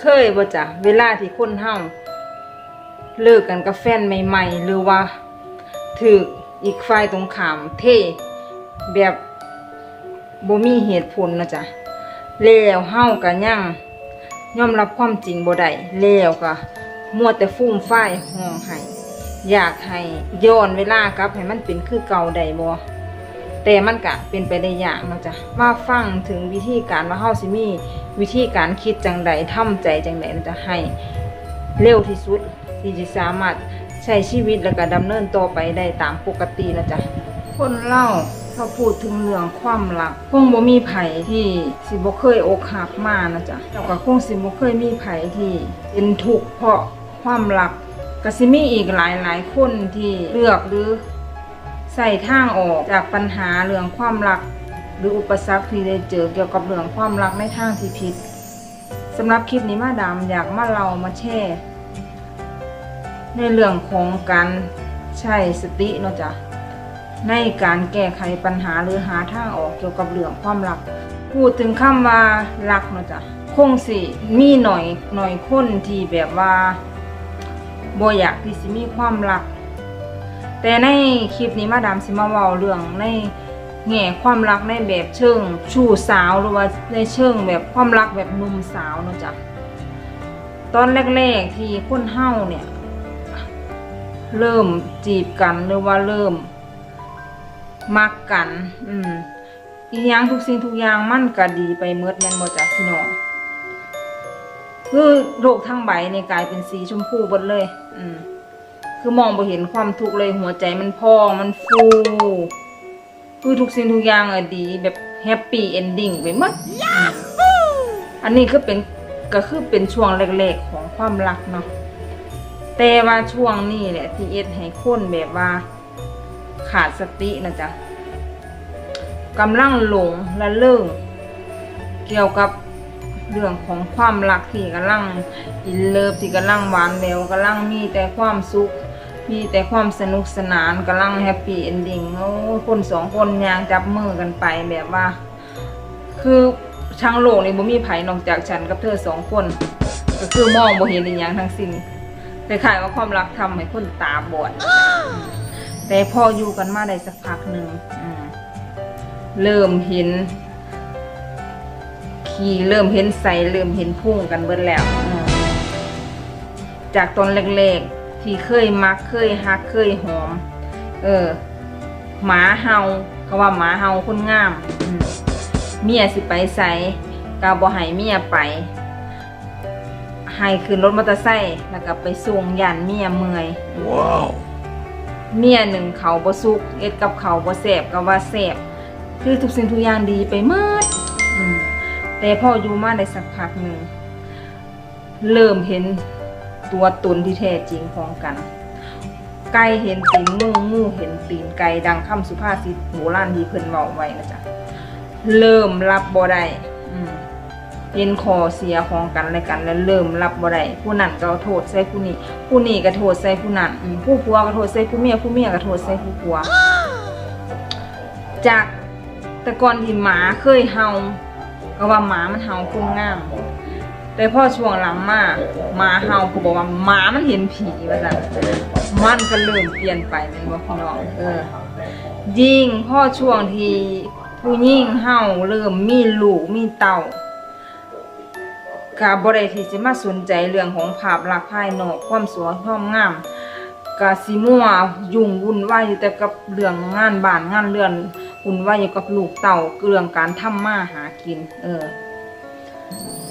เคยบ่จ้ะเวลาที่คนเฮาเลิกกันกับแฟนใหม่ ๆ หรือว่าถูกอีกฝ่ายตรงข้ามเทแบบบ่มีเหตุผลนะจ๊ะแล้วเฮาก็ยังยอมรับความจริงบ่ได้แล้วก็มัวแต่ฟุ่มฝ้ายห้องไห้อยากให้ย้อนเวลากลับให้มันเป็นคือเก่าได้บ่ แต่มันก็เป็นไปได้ยากเนาะจ้ะมาฟังถึงวิธีการว่าเฮาสิมีวิธีการคิดจังใดทำใจจังใดนะจะให้เร็วที่สุดที่จะสามารถใช้ชีวิตแล้วก็ดำเนินต่อไปได้ตามปกตินะจ๊ะคนเล่าถ้าพูดถึงเรื่องความรักคงบ่มีไผที่สิบ่เคยอกหักมานะจ๊ะแล้วก็คงสิบ่เคยมีไผที่เป็นทุกข์เพราะความรักก็สิมีอีกหลายๆคนที่เลือกหรือ ใส่ทางออกจากปัญหาเรื่องความรัก หรืออุปสรรคที่ได้เจอเกี่ยวกับเรื่องความรักในทางที่ผิดสำหรับคลิปนี้มาดามอยากมาเรามาแชร์ในเรื่องของการใช้สติเนาะจ้ะในการแก้ไขปัญหาหรือหาทางออกเกี่ยวกับเรื่องความรัก พูดถึงคำว่ารักเนาะจ้ะคงสิมีหน่อยหน่อยคนที่แบบว่าบ่อยากที่สิมีความรัก แต่ในคลิปนี้มาดามสิมาเวาเรื่องในแง่ความรักในแบบเชิงชู้สาวหรือว่าในเชิงแบบความรักแบบหนุ่มสาวเนาะจ้ะตอนแรกๆที่คนเฮาเนี่ย เริ่มจีบกันหรือว่าเริ่มมักกัน อืมอีหยังทุกสิ่งทุกอย่างมันก็ดีไปเมดแม่นบ่จ้ะพี่น้องคือโลกทั้งใบเนี่ยกลายเป็นสีชมพูหมดเลย อืม คือมองไปเห็นความทุกข์เลยหัวใจมันพองมันฟูคือทุกสิ่งทุกอย่างอะดีแบบแฮปปี้เอนดิ้งไปหมดอันนี้ก็เป็นก็คือเป็นช่วงแรกๆของความรักเนาะแต่ว่าช่วงนี้แหละที่เอ็ดให้คนแบบว่า ขาดสตินะจ๊ะกำลังหลงและเลิงเกี่ยวกับเรื่องของความรักที่กำลังอินเลิฟที่กำลังหวานแหววกำลังมีแต่ความสุข มีแต่ความสนุกสนานกำลังแฮปปี้เอนดิ้งโอ้คนสองคนยางจับมือกันไปแบบว่า คือช่างโลกนี่บ่มีไผนอกจากฉันกับเธอสองคน ก็คือมองบ่เห็นอีหยังทั้งสิ้นคล้ายว่าความรักทำให้คนตาบอด แต่พออยู่กันมาได้สักพักหนึ่งอืมเริ่มเห็น ขี่เริ่มเห็นใสเริ่มเห็นพุ่งกันเบิดแล้วอืมจากตอนเล็กๆ ที่เคยมักเคยฮักเคยหอม เออหมาเฮาเขาว่าหมาเฮาคนงามอืมเมียสิไปใส่กาบ่ให้เมียไปให้ขึ้นรถมอเตอร์ไซค์แล้วก็ไปส่งยันเมียเมื่อย Wow. เมียหนึ่งเขาบ่สุกเอ็ดกับเขาบ่แสบก็ว่าแสบคือทุกสิ่งทุกอย่างดีไปหมดอืมแต่พออยู่มาได้สักพักหนึ่งเริ่มเห็น ตัวตนที่แท้จริงของกัน ไก่เห็นตีนงูงูเห็นตีนไก่ดังคำสุภาษิตโบราณที่เพิ่นเว้าไว้นะจ๊ะเริ่มรับบ่ได้อืมเห็นข้อเสียของกันและกัน แล้วเริ่มรับบ่ได้ผู้นั้นก็โทษใส่ผู้นี้ผู้นี้ก็โทษใส่ผู้นั้นผู้ผัวก็โทษใส่ผู้เมียผู้เมียก็โทษใส่ผู้ผัว จากแต่ก่อนที่หมาเคยเห่าก็ว่าหมามันเห่าคงงาม แต่พอช่วงหลังมาหมาเห่าก็บอกว่าหมามันเห็นผีว่าซั่นมันก็เริ่มเปลี่ยนไปแม่นบ่พี่น้องเออยิ่งพ่อช่วงที่ผู้หญิงเฮาเริ่มมีลูกมีเต่าก็บ่ได้ที่สิมาสนใจเรื่องของภาพลักษณ์ภายนอกความสวยความงามก็สิมัวยุ่งวุ่นวายอยู่แต่กับเรื่องงานบ้านงานเรือนวุ่นวายอยู่กับลูกเต่าเรื่องการทำมาหากิน เออ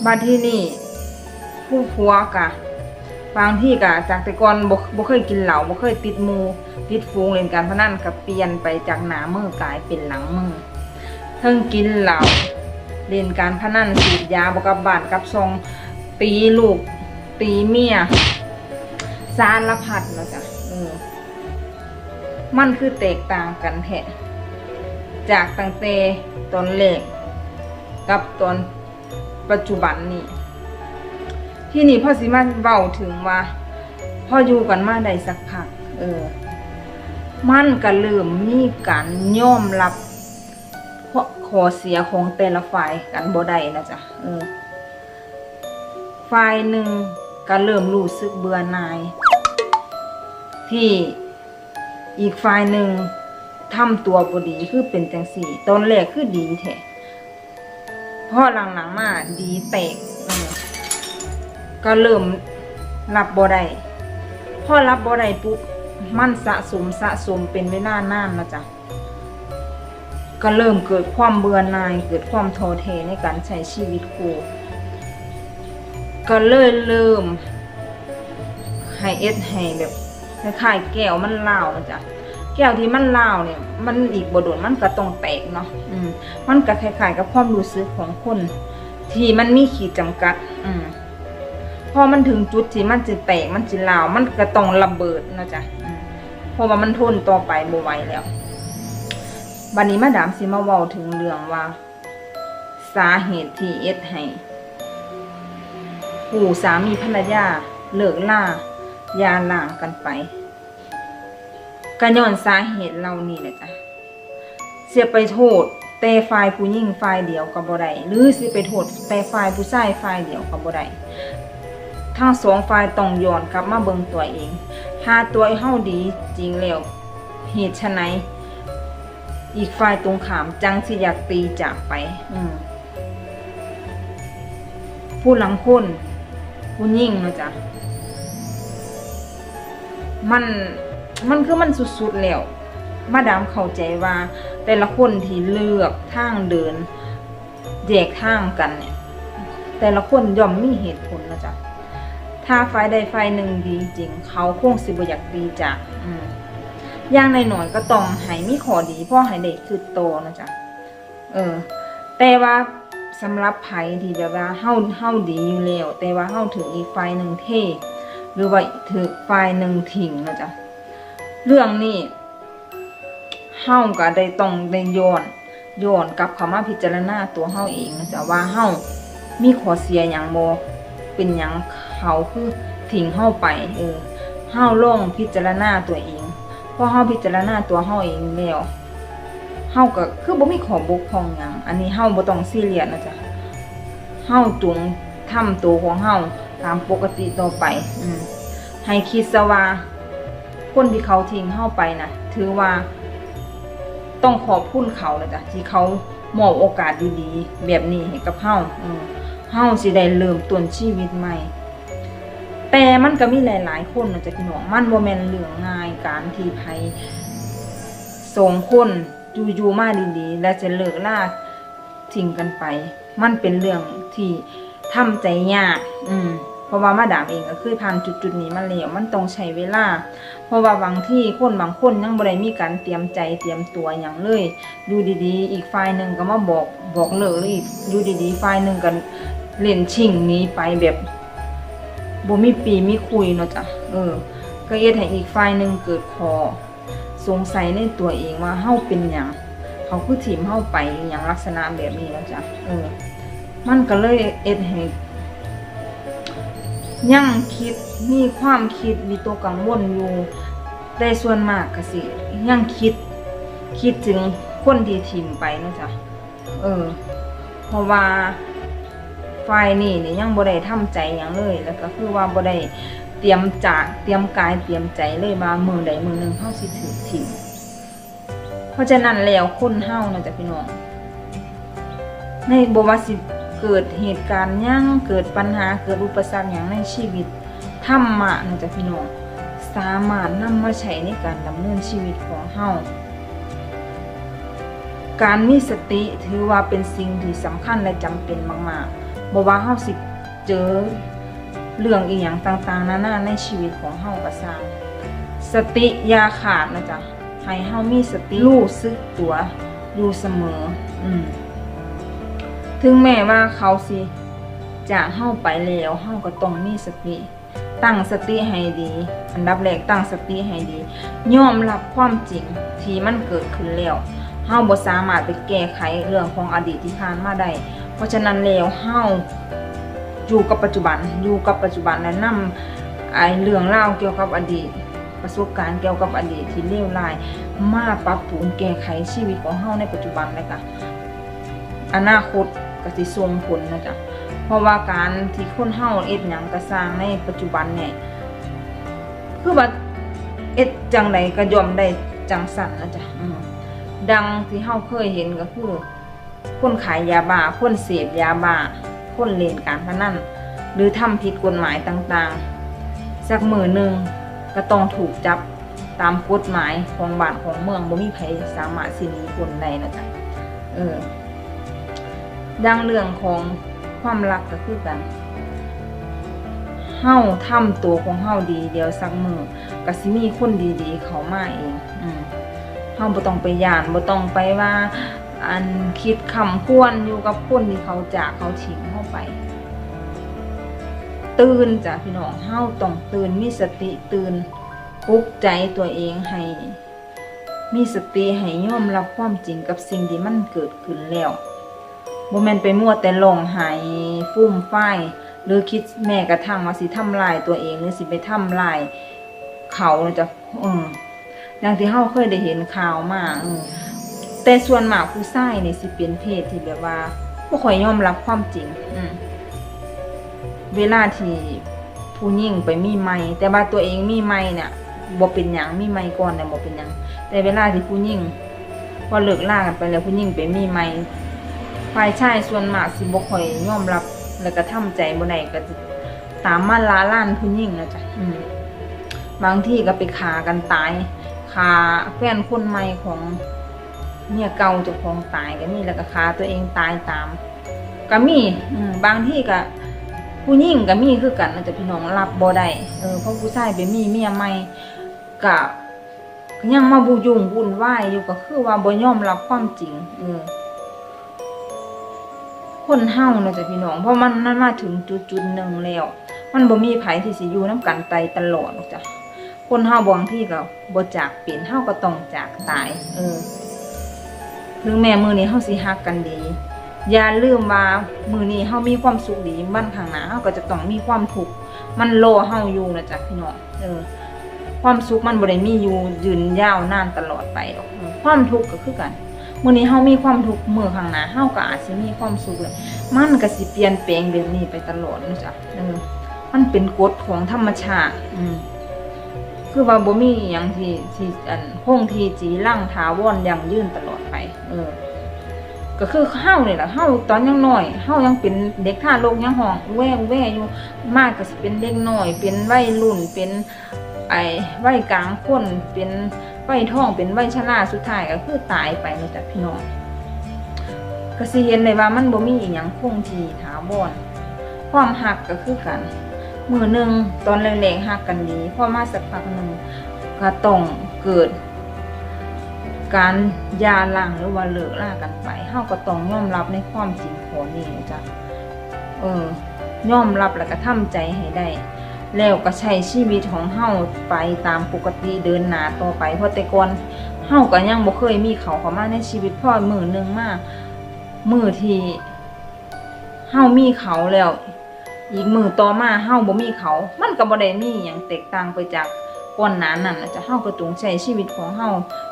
บัดที่นี่ผู้ผัวกะ บางที่ก็จากแต่ก่อนบ่บ่เคยกินเหล้าบ่เคยติดหมูติดฟูงเล่นการพนันก็เปลี่ยนไปจากหน้ามือกลายเป็นหลังมือเทิงกินเหล้าเล่นการพนันสูบยาบกับบานกลับซองตีลูกตีเมียสารพัดเนาะจ้ะเออมันคือแตกต่างกันแท้จากตั้งแต่ตอนแรกกับตอน ปัจจุบันนี้ ที่นี่พ่อสิมาเว้าถึงว่าพ่ออยู่กันมาได้สักพัก เออ มันก็เริ่มมีการย่อมรับข้อข้อเสียของแต่ละฝ่ายกันบ่ได้นะจ๊ะเออฝ่ายหนึ่งก็เริ่มรู้สึกเบื่อหน่าย ที่อีกฝ่ายหนึ่งทำตัวบดีคือเป็นจังสี่ตอนแรกคือดีแท้ พอหลังๆมาดีแตกก็เริ่มรับบ่ได้พอรับบ่ได้ปุ๊บมันสะสมสะสมเป็นเวลานานนะจ๊ะก็เริ่มเกิดความเบื่อหน่ายเกิดความท้อแท้ในการใช้ชีวิตคู่ก็เลยเริ่มให้เอ็ดให้แบบคล้ายๆแก้วมันเล่านะจ๊ะ แก้วที่มันเล่าเนี่ย มันอีกบโดนมันก็ต้องแตกเนาะอืมมันก็คล้ายๆ กับความรู้สึกของคนที่มันมีขีดจำกัด อืมพอมันถึงจุดที่มันจะแตกมันจะเล่ามันก็ต้องระเบิดนะจ๊ะเพราะว่ามันทนต่อไปบ่ไหวแล้วบันนี้มาดามสิมาเว้าถึงเรื่องว่า สาเหตุที่เอ็ดให้ผู้สามีภรรยาเลิกล่ายาหล่างกันไป ก็ย้อนสาเหตุเหล่านี้แหละจ้ะเสียไปโทษ แต่ฝ่ายผู้หญิงฝ่ายเดียวก็บ่ได้หรือสิไปโทษ แต่ฝ่ายผู้ชายฝ่ายเดียวก็บ่ได้ทั้งสองฝ่ายต้องย้อนกลับมาเบิ่งตัวเอง หาตัวเฮาดีจริงแล้วเหตุไฉนอีกฝ่ายตรงขามจังสิอยากตีจากไป อืมผู้หลังคนผู้ยิ่งนะจ๊ะมัน มันคือมันสุดๆแล้วมาดามเข้าใจว่า แต่ละคนที่เลือกทางเดินแยกทางกันเนี่ย แต่ละคนย่อมมีเหตุผลนะจ๊ะถ้าฝ่ายใดฝ่ายหนึ่งดีจริง เขาคงสิบอยากดีจากอย่างในหน่อยก็ต้องให้มีขอดีเพ่อให้เด็กคือโตนะจ๊ะเออ แต่ว่าสำหรับไผที่แบบว่าเฮาเฮาดีอยู่แล้วแต่ว่าเฮาถึงอีกฝ่ายหนึ่งเทหรือว่าถึงฝ่ายหนึ่งทิ้งนะจ๊ะ เรื่องนี้เฮาก็ได้ต้องได้ย้อนย้อนกลับเข้ามาพิจารณาตัวเฮาเองนะจ๊ะว่าเฮามีข้อเสียหยังบ่เป็นหยังเขาคือทิ้งเฮาไปเออเฮาลองพิจารณาตัวเองพอเฮาพิจารณาตัวเฮาเองแล้วเฮาก็คือบ่มีขอบกพร่องหยังอันนี้เฮาบ่ต้องซีเรียสนะจ๊ะเฮาจงทำตัวของเฮาตามปกติต่อไป อืมให้คิดซะว่า คนที่เขาทิ้งเฮาไปนะถือว่า ต้องขอบคุณเขานะจ๊ะที่เขามอบโอกาสดีๆ แบบนี้ให้กับเฮาเฮาสิได้เริ่มต้นชีวิตใหม่ แต่มันก็มีหลาย ๆ คนนะจ๊ะพี่น้องมันบ่แม่นเรื่องง่ายการที่ไผสองคนอยู่ๆมาดีๆ แล้วจะเลิกลาทิ้งกันไป มันเป็นเรื่องที่ทำใจยาก อืมเพราะว่ามาดามเองก็คือผ่านจุดๆนี้มาแล้วมันต้องใช้เวลา เพราะว่าบางที่คนบางคนยังบ่ได้มีการเตรียมใจเตรียมตัวอย่างเลยอยู่ดีๆ อีกฝ่ายหนึ่งก็มาบอกบอกเลิกเลยอีกอยู่ดีๆฝ่ายหนึ่งก็เล่นชิงหนี้ไปแบบบ่มีปีมีคุยเนาะจ้ะเออ ก็เฮ็ดให้อีกฝ่ายหนึ่งเกิดคอสงสัยในตัวเองว่าเฮาเป็นหยังเขาคือถีมเฮาไปอย่างลักษณะแบบนี้แล้วจ้ะเออ มันก็เลยเอ็ดให้ยังคิดมีความคิดมีตัวกังวลอยู่ แต่ส่วนมากก็สิยังคิด คิดถึงคนที่ถิ่มไปนะจ๊ะเออ เพราะว่าฝ่ายนี่นี่ยังบ่ได้ทำใจหยังเลย แล้วก็คือว่าบ่ได้เตรียมจากเตรียมกายเตรียมใจเลยว่ามือใดมือหนึ่งเฮาสิถือถิ่มเพราะฉะนั้นแล้วคนเฮานะจ๊ะพี่น้องในบ่ว่าสิเกิดเหตุการณ์ยังเกิดปัญหาเกิดอุปสรรคหยังในชีวิตธรรมะนะจ๊ะพี่น้อง สามารถนำมาใช้ในการดำเนินชีวิตของเฮาการมีสติถือว่าเป็นสิ่งที่สำคัญและจำเป็นมากๆบ่ว่าเฮาสิเจอเรื่องอีหยังต่างๆ นานาในชีวิตของเฮาก็สร้างสติยาขาดนะจ๊ะให้เฮามีสติรู้สึกตัวอยู่เสมอ อืมถึงแม้ว่าเขาสิจากเฮาไปแล้วเฮาก็ต้องมีสติ ตั้งสติให้ดี อันดับแรกตั้งสติให้ดียอมรับความจริงที่มันเกิดขึ้นแล้วเฮาบ่สามารถไปแก้ไขเรื่องของอดีตที่ผ่านมาได้เพราะฉะนั้นแล้วเฮาอยู่กับปัจจุบันอยู่กับปัจจุบันและนำไอเรื่องราเกี่ยวกับอดีต ประสบการณ์เกี่ยวกับอดีตที่เลวร้าย มาปรับปรุงแก้ไขชีวิตของเฮาในปัจจุบันเลยค่ะอนาคตก็สิส่งผลนะจ๊ะ เพราะว่าการที่คนเฮาเอ็ดหยังกระสร้างในปัจจุบันเนี่ยคือว่าเอ็ดจังใดก็ยอมได้จังสั่นนะจ๊ะดังที่เฮาเคยเห็นก็คือ คนขายยาบ้าคนเสพยาบ้าคนเล่นการพนันหรือทำผิดกฎหมายต่างๆสักมือหนึ่งก็ต้องถูกจับตามกฎหมายของบ้านของเมืองบ่มีใครสามารถสินีพ้นได้นะจ๊ะเออดังเรื่องของ ความรักก็คือกันเฮาทำตัวของเฮาดีเดียวสักมือก็สิมีคนดีๆ เขามาเอง อืมเฮาบ่ต้องไปย่านบ่ต้องไปว่า อันคิดคำควรอยู่กับคนที่เขาจากเขาทิ้งเฮาไป ตื่นจ้ะพี่น้องเฮาต้องตื่นมีสติตื่นปลุกใจตัวเองให้มีสติให้ยอมรับความจริงกับสิ่งที่มันเกิดขึ้นแล้ว บ่แม่นไปมั่วแต่หลงหายฟุ่มฝ้ายหรือคิดแม้กระทั่งว่าสิทำลายตัวเองหรือสิไปทำลายเขานะจ๊ะอืมอย่างที่เฮาเคยได้เห็นข่าวมาอืมแต่ส่วนมากผู้ชายนี่สิเป็นเพศที่แบบว่าบ่ค่อยยอมรับความจริง อืเวลาที่ผู้หญิงไปมีไม้แต่ว่าตัวเองมีไม้เนี่ยบ่เป็นหยังมีไม้ก่อนเนี่ยบ่เป็นหยังแต่เวลาที่ผู้หญิงพอเลิกลากันไปแล้วผู้หญิงไปมีไม้ ฝ่ายชายส่วนมากสิบ่ค่อยยอมรับ แล้วก็ทำใจบ่ได้ก็จะตามมาล้าล้านผู้หญิงนะจ๊ะอืมบางที่ก็ไปฆ่ากันตายฆ่าแฟนคนใหม่ของเมียเก่าเจ้าของตายก็มีแล้วก็ฆ่าตัวเองตายตาม ก็มีอืมบางที่ก็ผู้หญิงก็มีคือกันนะจ๊ะพี่น้องรับบ่ได้เออเพราะผู้ชายไปมีเมียใหม่ก็ก็ยังมาบุยุ่งวุ่นวายอยู่ก็คือว่าบ่ยอมรับความจริง เออ คนเฮานะจ๊ะพี่น้อง เพราะมันมันมาถึงจุดจุดๆหนึ่งแล้ว มันบ่มีไผที่สิอยู่นํกันไปตลอดหรอกจ้ะคนเฮาบางที่ก็บ่จากเป็นเฮาก็ต้องจากตาย เออถึงแม้มื้อนี้เฮาสิฮักกันดี อย่าลืมว่ามือนี้เฮามีความสุขดีบ้านข้างหน้าเฮาก็จะต้องมีความทุกข์มันรอเฮาอยู่นะจ๊ะพี่น้องเออ ความสุขมันบ่ได้มีอยู่ยืนยาวนานตลอดไปหรอกความทุกข์ก็คือกัน มื้อนี้เฮามีความทุกข์มือข้างหน้าเฮาก็อาจสิมีความสุขเลยมันก็สิเปลี่ยนแปลงแบบนี้ไปตลอดนะจ๊ะเออมันเป็นกฎของธรรมชาติ อืมคือว่าบ่มีหยังที่ที่อันคงที่จีรังถาวรยั่งยืนตลอดไป เออ ก็คือเฮาเนี่ยแหละเฮาตอนยังน้อยเฮายังเป็นเด็กท่ารกยังห้องแว่แว่อยู่มากก็สิเป็นเด็กน้อย เป็นวัยรุ่นเป็น ไอ้วัยกลางคนเป็น วัยท้องเป็นวัยชราสุดท้ายก็คือตายไปเนาะจ้ะพี่น้องก็สิเห็นได้ว่ามันบ่มีอีหยังคงที่ถาวรความหักก็คือกันมือหนึ่งตอนแรงๆหักกันดีพอมาสักพักหนึ่งก็ต้องเกิด การยาหลังหรือว่าเลิกล่ากันไปเฮาก็ต้องยอมรับในความจริงของนี่นะจ้ะเออยอมรับแล้วก็ทำใจให้ได้ แล้วก็ใช้ชีวิตของเฮาไปตามปกติเดินหน้าต่อไปเพราะแต่ก่อนเฮาก็ยังบ่เคยมีเขาเข้ามาในชีวิตพ่อมือหนึ่งมามือที่เฮามีเขาแล้ว อีกมือต่อมาเฮาบ่มีเขา มันก็บ่ได้มีหยังแตกต่างไปจากก่อนหน้านั้นจะเฮาก็ต้องใช้ชีวิตของเฮา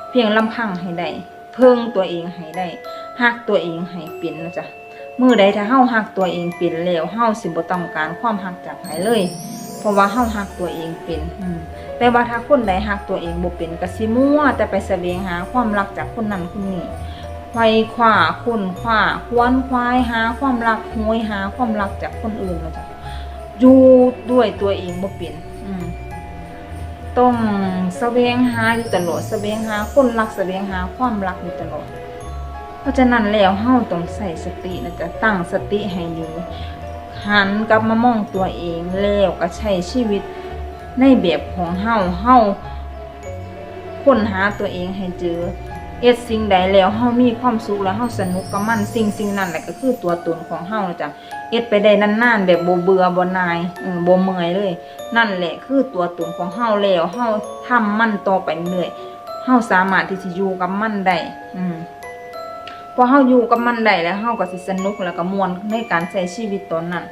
เพียงลำพังให้ได้เพิ่งตัวเองให้ได้ฮักตัวเองให้เป็นนะจ๊ะมือใดถ้าเฮาฮักตัวเองเป็นแล้วเฮาสิบ่ต้องการความฮักจากใครเลย ราะว่าเฮาฮักตัวเองเป็นอืมแต่ว่าถ้าคนใดฮักตัวเองบ่เป็นก็สิมั่วแต่ไปแสวงหาความรักจากคนนั้นคนนี้ไขว่คว้าคนคว้าควนควายหาความรักโหยหาความรักจากคนอื่นนะจ๊ะอยู่ด้วยตัวเองบ่เป็นอืมต้องแสวงหาอยู่ตลอดแสวงหาคนรักแสวงหาความรักอยู่ตลอด เพราะฉะนั้นแล้วเฮาต้องใส่สตินะจ๊ะตั้งสติให้ดี หันกลับมามองตัวเองแล้วก็ใช้ชีวิตในแบบของเฮาเฮาค้นหาตัวเองให้เจอเอ็ดสิ่งใดแล้วเฮามีความสุขแล้วเฮาสนุกกับมันสิ่งสิ่งนั้นแหละก็คือตัวตนของเฮานะจ๊ะเอ็ดไปได้นานๆแบบบ่เบื่อบนายเออบ่เมยเลย นั่นแหละคือตัวตนของเฮาแล้วเฮาทำมันต่อไปเรื่อยเฮาสามารถที่จะอยู่กับมันได้อืม พอเฮาอยู่กับมันได้แล้วเฮาก็สิสนุกแล้วก็ม่วนในการใช้ชีวิตตอนนั้น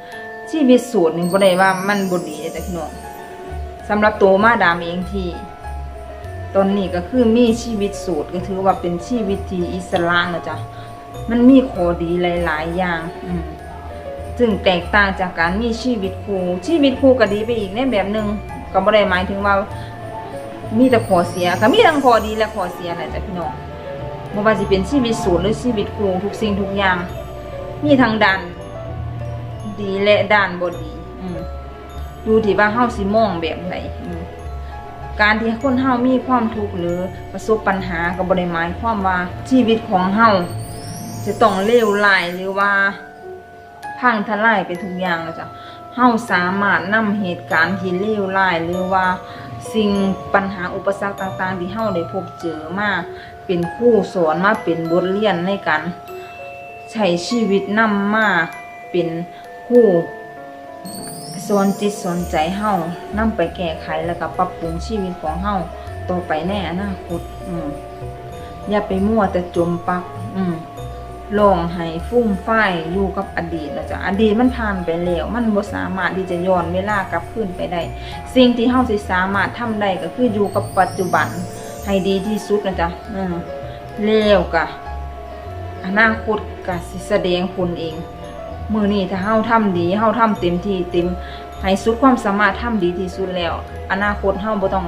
ชีวิตสูตรนี่บ่ได้ว่ามันบ่ดีแต่พี่น้องสำหรับตัวมาดามเองที่ตอนนี้ก็คือมีชีวิตสูตรก็ถือว่าเป็นชีวิตที่อิสระนะจ๊ะมันมีข้อดีหลาย ๆ อย่าง อืมซึ่งแตกต่างจากการมีชีวิตคู่ชีวิตคู่ก็ดีไปอีกในแบบหนึ่งก็บ่ได้หมายถึงว่า มีแต่ข้อเสียก็มีทั้งข้อดีและข้อเสียแหละจ้ะพี่น้อง บ่ว่าสิเป็นชีวิตสูตรหรือชีวิตคู่ทุกสิ่งทุกอย่าง มีทั้งด้านดีและด้านบ่ดี อืมดูที่ว่าเฮาสิมองแบบไหนการที่คนเฮามีความทุกข์หรือประสบปัญหาก็บ่ได้หมายความว่าชีวิตของเฮาจะต้องเลวร้ายหรือว่าพังทลายไปทุกอย่างแล้วจ้ะเฮาสามารถนำเหตุการณ์ที่เลวร้ายหรือว่าสิ่งปัญหาอุปสรรคต่าง ๆ ที่เฮาได้พบเจอมา เป็นคู่สอนมาเป็นบทเรียนในการใช้ชีวิตนำมาเป็นคู่สอนจิตสอนใจเฮานำไปแก้ไขแล้วก็ปรับปรุงชีวิตของเฮาต่อไปในอนาคตอืมอย่าไปมั่วแต่จมปัก อืมลองให้ฟุ่มไฟายอยู่กับอดีตนะจ๊ะอดีตมันผ่านไปแล้ว มันบ่สามารถที่จะย้อนเวลากลับคืนไปได้ สิ่งที่เฮาสิสามารถทำได้ก็คืออยู่กับปัจจุบัน ให้ดีที่สุดนะจ๊ะอืมแล้วก็อนาคตก็สิแสดงผลเอง มือนี้ถ้าเฮาทำดีเฮาทำเต็มที่เต็มให้สุดความสามารถทำดีที่สุดแล้ว อนาคตเฮาบ่ต้อง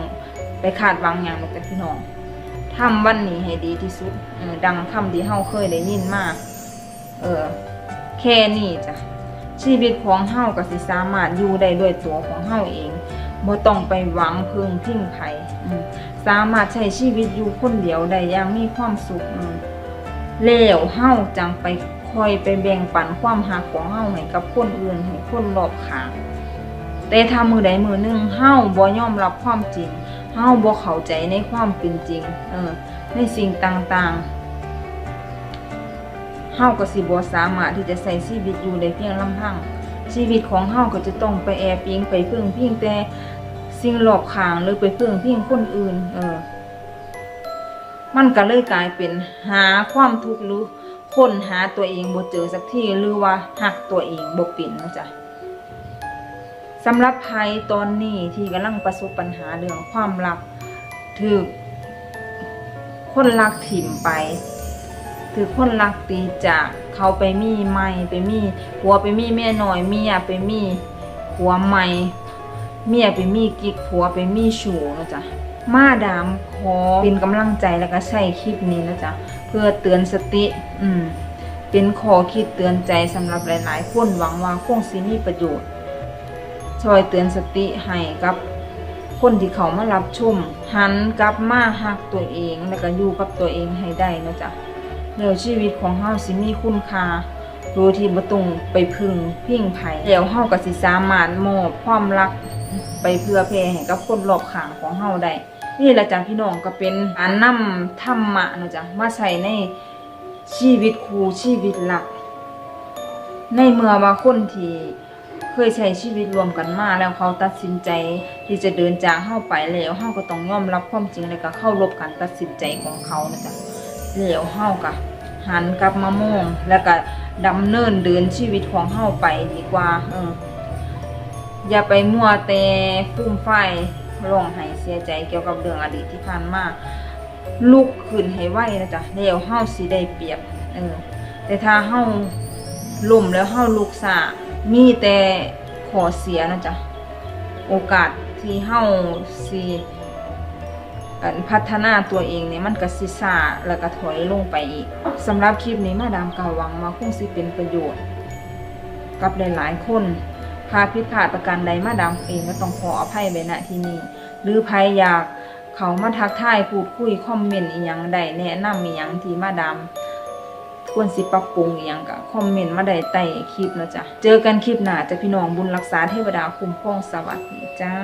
ไปคาดหวังหยังหรอกจ้ะพี่น้องทำวันนี้ให้ดีที่สุดดังคำที่เฮาเคยได้ยินมาเออแค่นี้จ้ะชีวิตของเฮาก็สิสามารถอยู่ได้ด้วยตัวของเฮาเองบ่ต้องไปหวังพึ่งพิงไผ สามารถใช้ชีวิตอยู่คนเดียวได้อย่างมีความสุขแล้วเฮาจังไปคอยไปแบ่งปันความหักของเฮาให้กับคนอื่นให้คนรอบข้างแต่ถ้ามือใดมือหนึ่งเฮาบ่ยอมรับความจริงเฮาบ่เข้าใจในความเป็นจริง เออ ในสิ่งต่างๆเฮาก็สิบ่สามารถที่จะใช้ชีวิตอยู่ได้เพียงลำพังชีวิตของเฮาก็จะต้องไปแอบพิงไปพึ่งพิงแต่ สิ่งรอบข้างหรือไปพึ่งพิงคนอื่น เออ มันก็เลยกลายเป็นหาความทุกข์หรือค้นหาตัวเองบ่เจอสักทีหรือว่าหักตัวเองบ่เป็นนะจ๊ะสำหรับภัยตอนนี้ที่กำลังประสบปัญหาเรื่องความรักถือคนรักถิ่มไปถือคนรักตีจากเขาไปมีใหม่ไปมีผัวไปมีเมียหน่อยเมียไปมีผัวใหม่ เมียไปมีกิ๊กผัวไปมีชู้นะจ๊ะมาดามขอเป็นกำลังใจแล้วก็ใช้คลิปนี้นะจ๊ะเพื่อเตือนสติ อืม เป็นขอคิดเตือนใจสำหรับหลาย ๆ คนหวังว่าคงสิมีประโยชน์ช่วยเตือนสติให้กับคนที่เขามารับชมหันกลับมาหักตัวเอง แล้วก็อยู่กับตัวเองให้ได้นะจ๊ะแล้วชีวิตของเฮาสิมีคุณค่า โดยที่บ่ต้องไปพึ่งพิงไผแล้วเฮาก็สิสามารถมอบความรักไปเพื่อแผ่ให้กับคนรอบข้างของเฮาได้นี่แหละจ้ะพี่น้องก็เป็นการนำธรรมะนะจ๊ะมาใส่ในชีวิตครูชีวิตหลัก ในเมื่อว่าคนที่เคยใช้ชีวิตรวมกันมาแล้วเขาตัดสินใจที่จะเดินจากเฮาไปแล้วเฮาก็ต้องยอมรับความจริงแล้วก็เข้ารบการตัดสินใจของเขานะจ๊ะแล้วเฮาก็ หันกลับมามองแล้วก็ดำเนินเดินชีวิตของเฮาไปดีกว่าเอออย่าไปมัวแต่ฟุ่มไฟร้องไห้เสียใจเกี่ยวกับเรื่องอดีตที่ผ่านมาลุกขึ้นให้ไหวนะจ๊ะแล้วเฮาสิได้เปรียบเออแต่ถ้าเฮาล่มแล้วเฮาลูกสามีแต่ขอเสียนะจ๊ะโอกาสที่เฮาสิ พัฒนาตัวเองเนี่ยมันก็สิซาแล้วก็ถอยลงไปอีกสำหรับคลิปนี้มาดามกาหวังว่าคงสิเป็นประโยชน์ กับหลายๆคนพาผิดพลาดประการใดมาดามเองก็ต้องขออภัยไว้ณที่นี้หรือใครอยากเขามาทักทายพูดคุยคอมเมนต์อีหยังใดแนะนำอีหยังที่มาดามควรสิปรับปรุงอหย่างก็คอมเมนต์มาได้ใต้คลิปนะจ๊ะเจอกันคลิปหน้าจะพี่น้องบุญรักษาเทวดาคุ้มครองสวัสดีจ้า